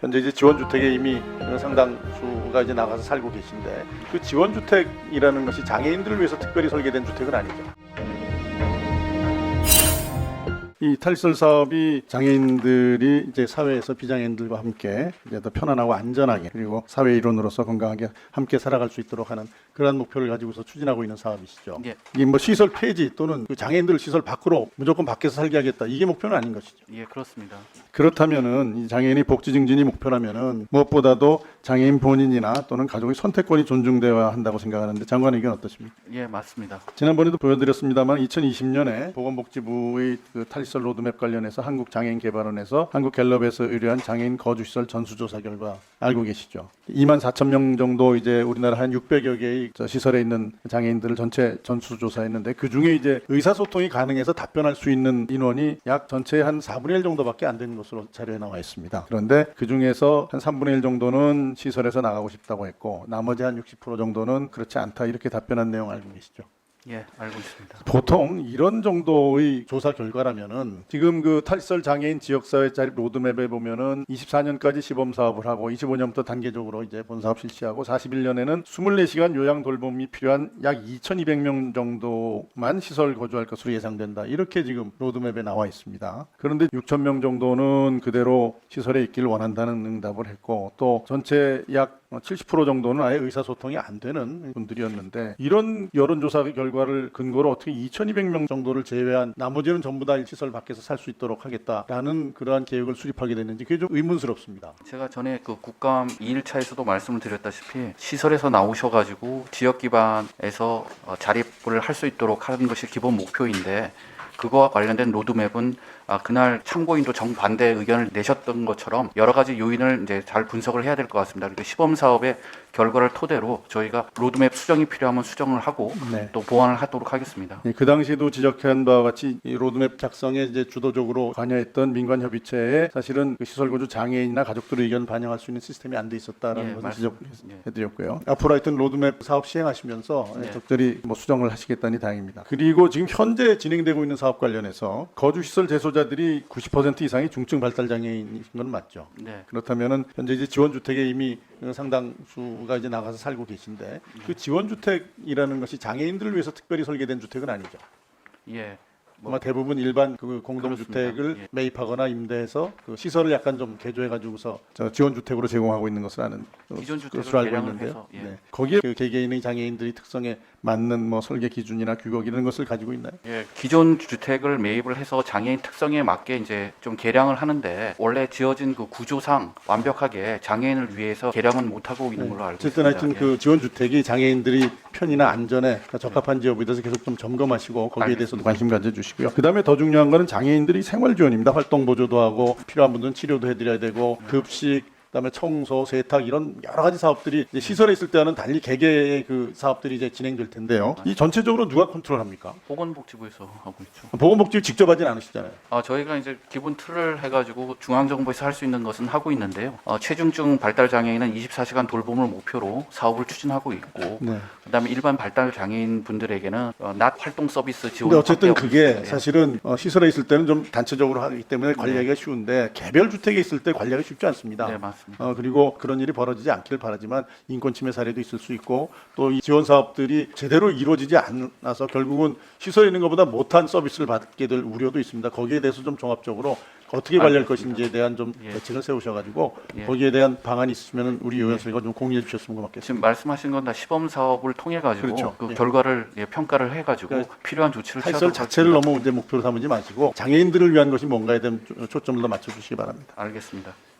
현재 이제 지원주택에 이미 상당수가 이제 나가서 살고 계신데 그 지원주택이라는 것이 장애인들을 위해서 특별히 설계된 주택은 아니죠. 이 탈설 사업이 장애인들이 이제 사회에서 비장애인들과 함께 이제 더 편안하고 안전하게 그리고 사회 일원으로서 건강하게 함께 살아갈 수 있도록 하는 그러한 목표를 가지고서 추진하고 있는 사업이시죠. 예. 이게 뭐 시설 폐지 또는 그 장애인들을 시설 밖으로 무조건 밖에서 살게 하겠다 이게 목표는 아닌 것이죠. 예, 그렇습니다. 그렇다면은 이 장애인이 복지 증진이 목표라면은 무엇보다도 장애인 본인이나 또는 가족의 선택권이 존중되어야 한다고 생각하는데 장관 의견 어떠십니까? 예, 맞습니다. 지난번에도 보여드렸습니다만 2020년에 보건복지부의 그 탈시설 로드맵 관련해서 한국장애인개발원에서 한국갤럽에서 의뢰한 장애인 거주시설 전수조사 결과 알고 계시죠? 2만 4천 명 정도 이제 우리나라 한 600여 개의 저 시설에 있는 장애인들을 전체 전수조사했는데 그 중에 이제 의사소통이 가능해서 답변할 수 있는 인원이 약 전체의 한 4분의 1 정도밖에 안 되는 것으로 자료에 나와 있습니다. 그런데 그 중에서 한 3분의 1 정도는 시설에서 나가고 싶다고 했고 나머지 한 60% 정도는 그렇지 않다 이렇게 답변한 내용 알고 계시죠? 예, 알고 있습니다. 보통 이런 정도의 조사 결과라면은 지금 그 탈설 장애인 지역사회 자립 로드맵에 보면은 24년까지 시범 사업을 하고 25년부터 단계적으로 이제 본 사업 실시하고 41년에는 24시간 요양 돌봄이 필요한 약 2,200명 정도만 시설 거주할 것으로 예상된다. 이렇게 지금 로드맵에 나와 있습니다. 그런데 6,000명 정도는 그대로 시설에 있기를 원한다는 응답을 했고 또 전체 약70% 정도는 아예 의사소통이 안 되는 분들이었는데 이런 여론조사 결과를 근거로 어떻게 2,200명 정도를 제외한 나머지는 전부 다 시설 밖에서 살 수 있도록 하겠다라는 그러한 계획을 수립하게 됐는지 그게 좀 의문스럽습니다. 제가 전에 그 국감 2일차에서도 말씀을 드렸다시피 시설에서 나오셔가지고 지역 기반에서 어, 자립을 할 수 있도록 하는 것이 기본 목표인데 그거와 관련된 로드맵은 아, 그날 참고인도 정반대 의견을 내셨던 것처럼 여러 가지 요인을 이제 잘 분석을 해야 될 것 같습니다. 그리고 시범 사업의 결과를 토대로 저희가 로드맵 수정이 필요하면 수정을 하고 네. 또 보완을 하도록 하겠습니다. 예, 그 당시에도 지적한 바와 같이 이 로드맵 작성에 이제 주도적으로 관여했던 민관 협의체에 사실은 그 시설거주 장애인이나 가족들의 의견 반영할 수 있는 시스템이 안 돼 있었다라는 예, 것을 지적해드렸고요. 앞으로 하여튼 로드맵 사업 시행하시면서 예, 네. 적절히 뭐 수정을 하시겠다니 다행입니다. 그리고 지금 현재 진행되고 있는 사업 관련해서 거주 시설 재소자들이 90% 이상이 중증 발달 장애인인 건 맞죠? 네. 그렇다면은 현재 이제 지원 주택에 이미 상당수가 이제 나가서 살고 계신데 그 지원주택이라는 것이 장애인들을 위해서 특별히 설계된 주택은 아니죠. 예. 뭐, 아마 대부분 일반 그 공동주택을 그렇습니다. 예. 매입하거나 임대해서 그 시설을 약간 좀 개조해 가지고서 저 지원주택으로 제공하고 있는 것을 아는 기존 주택을 것으로 알고 개량을 있는데요. 해서, 예. 네. 거기에 그 개개인의 장애인들이 특성에 맞는 뭐 설계 기준이나 규격 이런 것을 가지고 있나요? 예, 기존 주택을 매입을 해서 장애인 특성에 맞게 이제 좀 개량을 하는데 원래 지어진 그 구조상 완벽하게 장애인을 위해서 개량은 못 하고 있는 걸로 알고 네. 어쨌든 있습니다. 하여튼 예. 그 지원주택이 장애인들이 편이나 안전에 적합한지 여부에 대해서 계속 좀 점검하시고 거기에 대해서도 관심 가져주시고요. 그 다음에 더 중요한 거는 장애인들이 생활 지원입니다. 활동 보조도 하고 필요한 분들은 치료도 해드려야 되고 급식 그다음에 청소, 세탁 이런 여러 가지 사업들이 시설에 있을 때와는 달리 개개의 그 사업들이 이제 진행될 텐데요. 이 전체적으로 누가 컨트롤합니까? 보건복지부에서 하고 있죠. 보건복지 직접 하진 않으시잖아요. 아, 저희가 이제 기본 틀을 해가지고 중앙정부에서 할 수 있는 것은 하고 있는데요. 어, 체중증 발달 장애인은 24시간 돌봄을 목표로 사업을 추진하고 있고, 네. 그다음에 일반 발달 장애인 분들에게는 어, 낮 활동 서비스 지원. 근데 어쨌든 그게 있습니다. 예. 사실은 어, 시설에 있을 때는 좀 단체적으로 하기 때문에 관리하기가 쉬운데 개별 주택에 있을 때 관리하기 쉽지 않습니다. 네, 맞습니다. 어, 그리고 그런 일이 벌어지지 않기를 바라지만 인권 침해 사례도 있을 수 있고 또 이 지원 사업들이 제대로 이루어지지 않아서 결국은 시설에 있는 것보다 못한 서비스를 받게 될 우려도 있습니다. 거기에 대해서 좀 종합적으로 어떻게 관리할 알겠습니다. 것인지에 대한 좀 예. 대책을 세우셔가지고 예. 거기에 대한 방안이 있으면 우리 의원수가 좀 공유해 주셨으면 고맙겠습니다. 지금 말씀하신 건 다 시범 사업을 통해 가지고 그렇죠. 그 예. 결과를 예, 평가를 해 가지고 그러니까 필요한 조치를 탈설 취하도록 자체를 하겠습니다. 너무 이제 목표로 삼지 마시고 장애인들을 위한 것이 뭔가에 대한 초점을 더 맞춰주시기 바랍니다. 알겠습니다.